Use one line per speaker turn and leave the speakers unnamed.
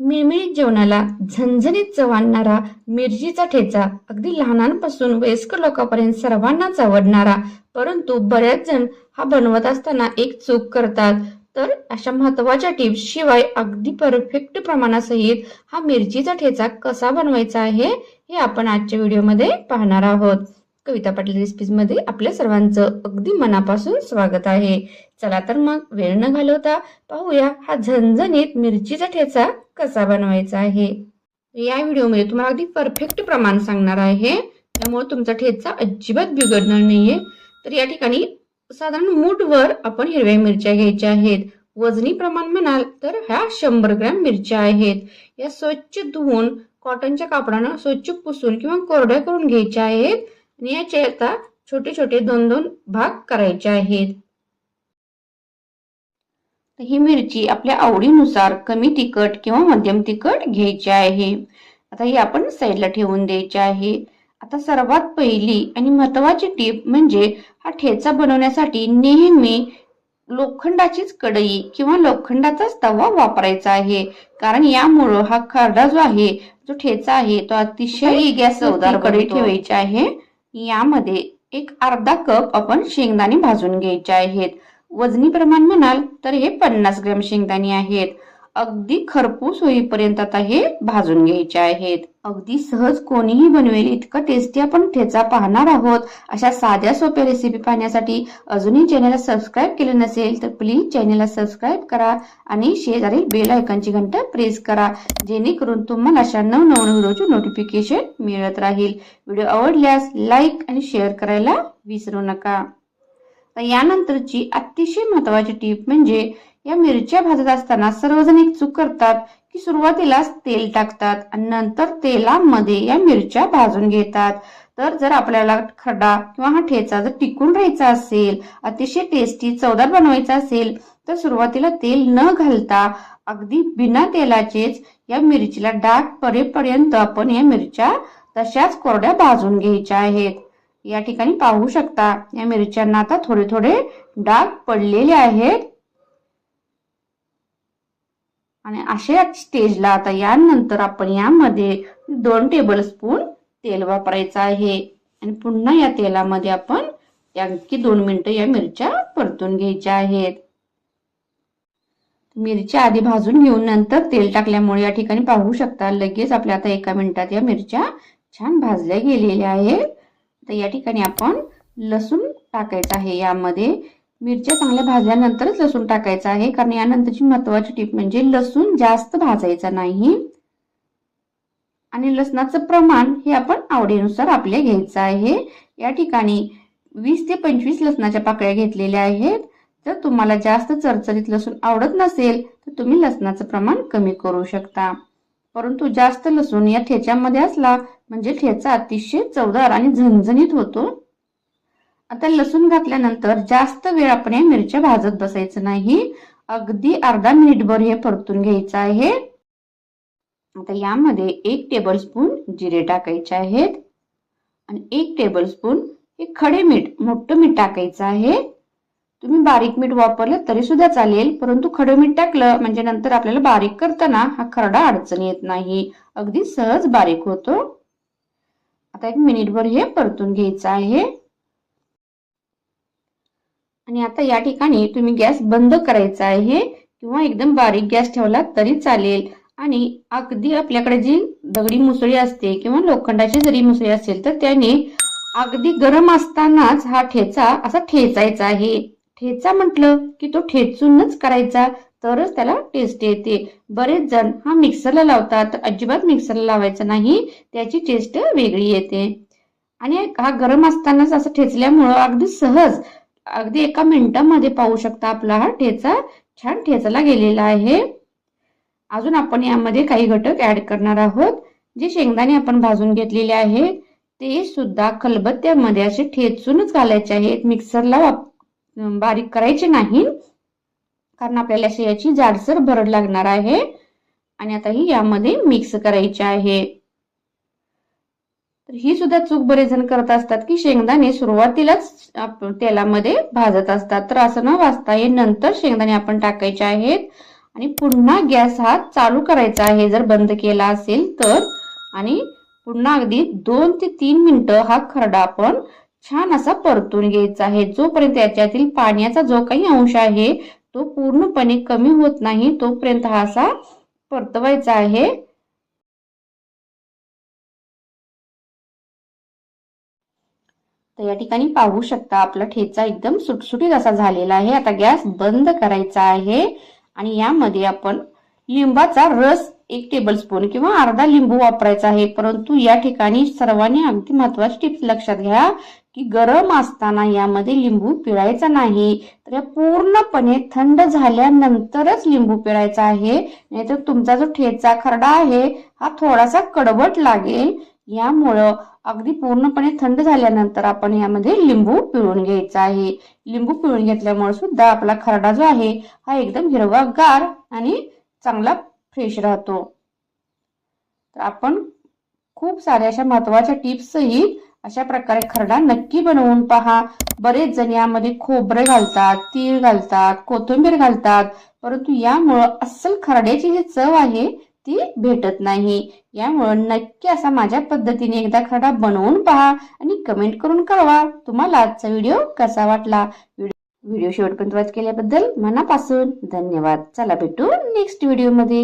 मिळमिळीत जेवणाला झणझणीत चव आणणारा मिरचीचा ठेचा अगदी लहानांपासून वयस्कर लोकांपर्यंत सर्वांनाच आवडणारा परंतु बऱ्याच जण हा बनवत असताना एक चूक करतात. तर अशा महत्त्वाच्या टिप्स शिवाय अगदी परफेक्ट प्रमाणासहित हा मिरचीचा ठेचा कसा बनवायचा आहे हे आपण आजच्या व्हिडिओमध्ये पाहणार आहोत. कविता पाटील रेसिपीजमध्ये आपल्या सर्वांचं अगदी मनापासून स्वागत आहे. चला तर मग वेळ न घालवता पाहूया हा झणझणीत मिरचीचा ठेचा कसा बनवायचा आहे. या व्हिडिओमध्ये तुम्हाला अगदी परफेक्ट प्रमाण सांगणार आहे. त्यामुळे तुमचा ठेचा अजिबात बिघडणार नाहीये. तर या ठिकाणी साधारण मूठवर आपण हिरव्या मिरच्या घ्यायच्या आहेत. वजनी प्रमाण म्हणाल तर ह्या शंभर ग्रॅम मिरच्या आहेत. या स्वच्छ धुवून कॉटनच्या कापडानं स्वच्छ पुसून किंवा कोरड्या करून घ्यायच्या आहेत. आणि याचे आता छोटे छोटे दोन दोन भाग करायचे आहेत. ही मिरची आपल्या आवडीनुसार कमी तिखट किंवा मध्यम तिखट घ्यायची आहे. आता ही आपण साईडला ठेवून द्यायची आहे. आता सर्वात पहिली आणि महत्वाची टीप म्हणजे हा ठेचा बनवण्यासाठी नेहमी लोखंडाचीच कढई किंवा लोखंडाचाच तवा वापरायचा आहे. कारण यामुळं हा खरडा जो आहे जो ठेचा आहे तो अतिशय गॅस चवदार कढई ठेवायची आहे. यामध्ये एक अर्धा कप आपण शेंगदाणे भाजून घ्यायचे आहेत. वजनी प्रमाण म्हणाल तर हे पन्नास ग्रॅम शेंगदाणे आहेत. अगदी खरपूस होईपर्यंत आता हे भाजून घ्यायचे आहेत. अगदी सहज कोणीही बनवेल इतकं टेस्टी आपण ठेचा पाहणार आहोत. अशा साध्या सोप्या रेसिपी पाहण्यासाठी अजूनही चॅनलला सबस्क्राईब केले नसेल तर प्लीज चॅनलला सबस्क्राईब करा आणि शेजारील बेल आयकॉनची घंटा प्रेस करा जेणेकरून तुम्हाला अशा नवनवीन व्हिडिओचे नोटिफिकेशन मिळत राहील. व्हिडिओ आवडल्यास लाईक आणि शेअर करायला विसरू नका. तर यानंतरची अतिशय महत्वाची टीप म्हणजे या मिरच्या भाजत असताना सर्वजण एक चूक करतात की सुरुवातीलाच तेल टाकतात आणि नंतर तेलामध्ये या मिरच्या भाजून घेतात. तर जर आपल्याला खडा किंवा हा ठेचा जर टिकून राहायचा असेल अतिशय टेस्टी चवदार बनवायचा असेल तर सुरुवातीला तेल न घालता अगदी बिना तेलाचेच या मिरचीला डाग परेपर्यंत आपण या मिरच्या तशाच कोरड्या भाजून घ्यायच्या आहेत. या ठिकाणी पाहू शकता या मिरच्यांना आता थोडे थोडे डाग पडलेले आहेत. आणि अशा स्टेजला आता यानंतर आपण यामध्ये दोन टेबल स्पून तेल वापरायचं आहे. आणि पुन्हा या तेलामध्ये आपण आणखी दोन मिनिटं या मिरच्या परतून घ्यायच्या आहेत. मिरच्या आधी भाजून घेऊन नंतर तेल टाकल्यामुळे या ठिकाणी पाहू शकता लगेच आपल्या आता एका मिनिटात या मिरच्या छान भाजल्या गेलेल्या आहेत. तर या ठिकाणी आपण लसूण टाकायचं आहे. यामध्ये मिरच्या चांगल्या भाजल्यानंतरच लसूण टाकायचं आहे. कारण यानंतरची महत्वाची टीप म्हणजे लसूण जास्त भाजायचा नाही. आणि लसणाचं प्रमाण हे आपण आवडीनुसार आपले घ्यायचं आहे. या ठिकाणी वीस ते पंचवीस लसणाच्या पाकळ्या घेतलेल्या आहेत. जर तुम्हाला जास्त चरचरीत लसूण आवडत नसेल तर तुम्ही लसणाचं प्रमाण कमी करू शकता. परंतु जास्त लसूण या ठेच्यामध्ये असला म्हणजे ठेचा अतिशय चवदार आणि झणझणीत होतो. आता लसूण घातल्यानंतर जास्त वेळ आपण या मिरच्या भाजत बसायचं नाही. अगदी अर्धा मिनिटभर हे परतून घ्यायचं आहे. आता यामध्ये एक टेबलस्पून जिरे टाकायचे आहेत. आणि एक टेबलस्पून हे खडे मीठ मोठं मीठ टाकायचं आहे. तुम्ही बारीक मीठ वापरलं तरी सुद्धा चालेल परंतु खडं मीठ टाकलं म्हणजे नंतर आपल्याला बारीक करताना हा खरडा अडचण येत नाही. अगदी सहज बारीक होतो. आता एक मिनिटभर हे परतून घ्यायचं आहे. आणि आता या ठिकाणी तुम्ही गॅस बंद करायचा आहे किंवा एकदम बारीक गॅस ठेवला तरी चालेल. आणि अगदी आपल्याकडे जी दगडी मुसळी असते किंवा लोखंडाची जरी मुसळी असेल तर त्याने अगदी गरम असतानाच हा ठेचा असा ठेचायचा आहे. ठेचा म्हटलं की तो ठेचूनच करायचा तरच त्याला टेस्ट येते. बरेच जण हा मिक्सरला लावतात अजिबात मिक्सरला लावायचा नाही त्याची टेस्ट वेगळी येते. आणि हा गरम असतानाच असं ठेचल्यामुळं अगदी सहज अगदी एका मिनिटामध्ये पाहू शकता आपला हा ठेचा छान ठेचला गेलेला आहे. अजून आपण यामध्ये काही घटक ऍड करणार आहोत जे शेंगदाणे आपण भाजून घेतलेले आहेत ते सुद्धा खलबत्त्यामध्ये असे ठेचूनच घालायचे आहेत. मिक्सरला बारीक करायचे नाही. कारण आपल्याला अशी याची जाडसर भरड लागणार आहे. आणि आता ही यामध्ये मिक्स करायची आहे. तर ही सुद्धा चूक बरेच जण करत असतात की शेंगदाणे सुरुवातीलाच तेलामध्ये भाजत असतात. तर असं न वाचता हे नंतर शेंगदाणे आपण टाकायचे आहेत. आणि पुन्हा गॅस हा चालू करायचा आहे. जर बंद केला असेल तर. आणि पुन्हा अगदी दोन ते तीन मिनिटं हा खरडा आपण छान असा परतून घ्यायचा आहे. जोपर्यंत याच्यातील पाण्याचा जो काही अंश आहे तो पूर्णपणे कमी होत नाही तोपर्यंत हा असा परतवायचा आहे. तर या ठिकाणी पाहू शकता आपला ठेचा एकदम सुटसुटीत असा झालेला आहे. आता गॅस बंद करायचा आहे आणि यामध्ये आपण लिंबाचा रस एक टेबलस्पून किंवा अर्धा लिंबू वापरायचा आहे. परंतु या ठिकाणी सर्वांनी अगदी महत्वाची टिप्स लक्षात घ्या की गरम असताना यामध्ये लिंबू पिळायचा नाही. तर या पूर्णपणे थंड झाल्यानंतरच लिंबू पिळायचा आहे. नाहीतर तुमचा जो ठेचा खरडा आहे हा थोडासा कडवट लागेल. यामुळं अगदी पूर्णपणे थंड झाल्यानंतर आपण यामध्ये लिंबू पिळून घ्यायचा आहे. लिंबू पिळून घेतल्यामुळे सुद्धा आपला खरडा जो आहे हा एकदम हिरवागार आणि चांगला फ्रेश राहतो. तर आपण खूप साऱ्या अशा महत्त्वाच्या टिप्स अशा प्रकारे खरडा नक्की बनवून पहा. बरेच जण यामध्ये खोबरे घालतात तीळ घालतात कोथिंबीर घालतात परंतु यामुळं अस्सल खरड्याची जी चव आहे ती भेटत नाही. यामुळं नक्की असा माझ्या पद्धतीने एकदा खरडा बनवून पहा आणि कमेंट करून कळवा तुम्हाला आजचा व्हिडिओ कसा वाटला. व्हिडिओ शेवटपर्यंत वॉच केल्याबद्दल मनापासून धन्यवाद. चला भेटू नेक्स्ट व्हिडिओमध्ये